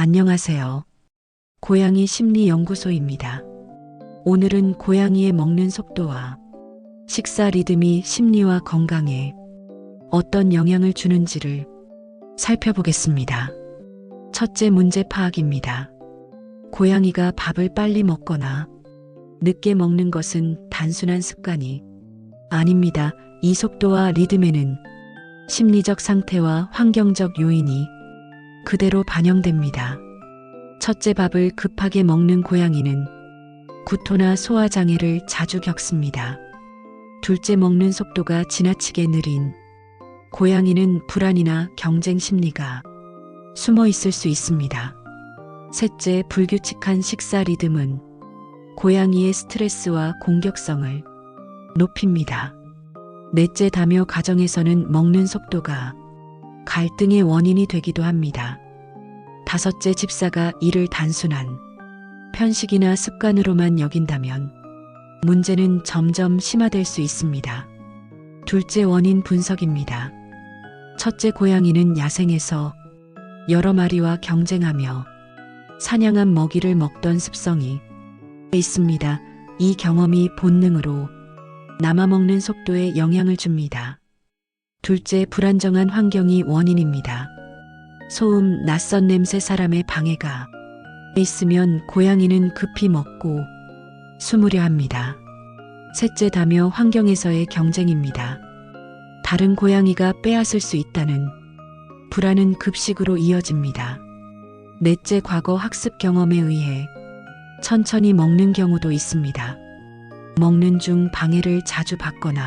안녕하세요. 고양이 심리연구소입니다. 오늘은 고양이의 먹는 속도와 식사 리듬이 심리와 건강에 어떤 영향을 주는지를 살펴보겠습니다. 첫째 문제 파악입니다. 고양이가 밥을 빨리 먹거나 늦게 먹는 것은 단순한 습관이 아닙니다. 이 속도와 리듬에는 심리적 상태와 환경적 요인이 그대로 반영됩니다. 첫째 밥을 급하게 먹는 고양이는 구토나 소화장애를 자주 겪습니다. 둘째 먹는 속도가 지나치게 느린 고양이는 불안이나 경쟁 심리가 숨어 있을 수 있습니다. 셋째 불규칙한 식사 리듬은 고양이의 스트레스와 공격성을 높입니다. 넷째 다묘 가정에서는 먹는 속도가 갈등의 원인이 되기도 합니다. 다섯째 집사가 이를 단순한 편식이나 습관으로만 여긴다면 문제는 점점 심화될 수 있습니다. 둘째 원인 분석입니다. 첫째 고양이는 야생에서 여러 마리와 경쟁하며 사냥한 먹이를 먹던 습성이 있습니다. 이 경험이 본능으로 남아먹는 속도에 영향을 줍니다. 둘째, 불안정한 환경이 원인입니다. 소음, 낯선 냄새, 사람의 방해가 있으면 고양이는 급히 먹고 숨으려 합니다. 셋째, 다며 환경에서의 경쟁입니다. 다른 고양이가 빼앗을 수 있다는 불안은 급식으로 이어집니다. 넷째, 과거 학습 경험에 의해 천천히 먹는 경우도 있습니다. 먹는 중 방해를 자주 받거나